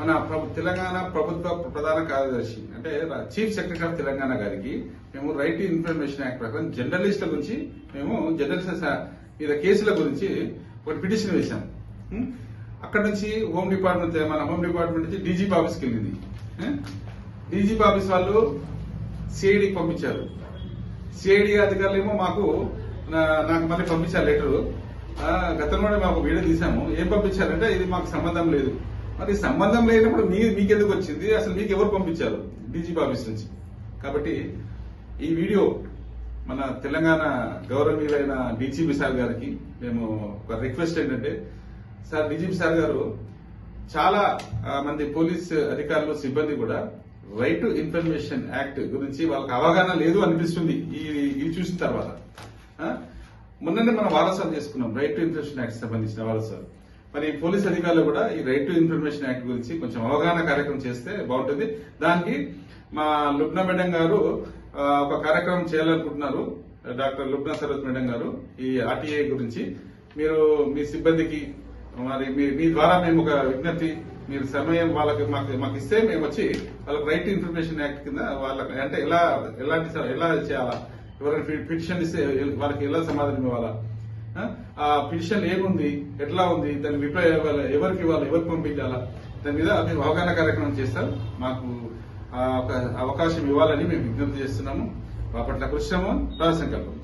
మన ప్రభు- తెలంగాణ ప్రభుత్వ ప్రధాన కార్యదర్శి అంటే చీఫ్ సెక్రటరీ ఆఫ్ తెలంగాణ గారికి మేము రైట్ టు ఇన్ఫర్మేషన్ యాక్ట్ ప్రకారం జర్నలిస్టుల గురించి మేము జర్నలిస్ట్ మీద కేసుల గురించి ఒక పిటిషన్ వేశాం. అక్కడ నుంచి హోమ్ డిపార్ట్మెంట్ మన హోమ్ డిపార్ట్మెంట్ నుంచి డీజీపీ ఆఫీస్కి వెళ్ళింది. డీజీపీ ఆఫీస్ వాళ్ళు సిఐడికి పంపించారు. సిఐడి అధికారులు ఏమో మాకు నా- నాకు మళ్ళీ పంపించారు లెటర్ గతంలోనే మాకు వీడియో తీసాము ఏం పంపించారంటే ఇది మాకు సంబంధం లేదు. మరి సంబంధం లేనప్పుడు మీ మీకెందుకు వచ్చింది? అసలు మీకు ఎవరు పంపించారు? డీజీపీ ఆఫీస్ నుంచి. కాబట్టి ఈ వీడియో మన తెలంగాణ గౌరవనీయులైన డీజీపీ సార్ గారికి మేము ఒక రిక్వెస్ట్ ఏంటంటే సార్ డీజీపీ సార్ గారు చాలా మంది పోలీస్ అధికారులు సిబ్బంది కూడా రైట్ టు ఇన్ఫర్మేషన్ యాక్ట్ గురించి వాళ్ళకి అవగాహన లేదు అనిపిస్తుంది ఈ ఇది చూసిన తర్వాత. మొన్ననే మనం వారసాలు చేసుకున్నాం. రైట్ టు ఇన్ఫర్మేషన్ యాక్ట్ సంబంధించిన వారసాలు మరి పోలీస్ అధికారులు కూడా ఈ రైట్ టు ఇన్ఫర్మేషన్ యాక్ట్ గురించి కొంచెం అవగాహన కార్యక్రమం చేస్తే బాగుంటుంది. దానికి మా లుబ్నా మేడం గారు ఒక కార్యక్రమం చేయాలనుకుంటున్నారు. డాక్టర్ లుబ్నా సరోజ్ మేడం గారు ఈ ఆర్టీఐ గురించి. మీరు మీ సిబ్బందికి మరి మీ- మీ ద్వారా మేము ఒక విజ్ఞప్తి మీరు సమయం వాళ్ళకి మాకు మాకు ఇస్తే మేము వచ్చి వాళ్ళకి రైట్ టు ఇన్ఫర్మేషన్ యాక్ట్ కింద వాళ్ళకి అంటే ఎలా ఎలాంటి ఎలా చేయాలా? ఎవరైనా పిటిషన్ ఇస్తే వాళ్ళకి ఎలా సమాధానం ఇవ్వాలా? ఆ? పిటిషన్ ఏముంది? ఎట్లా ఉంది? దాని రిప్లై ఇవ్వాలి? ఎవరికి ఇవ్వాలి? ఎవరికి పంపించాలా? దాని మీద మేము అవగాహన కార్యక్రమం చేస్తారు. మాకు ఆ ఒక అవకాశం ఇవ్వాలని మేము విజ్ఞప్తి చేస్తున్నాము. మా పట్ల కృష్ణము రాజసంకల్పం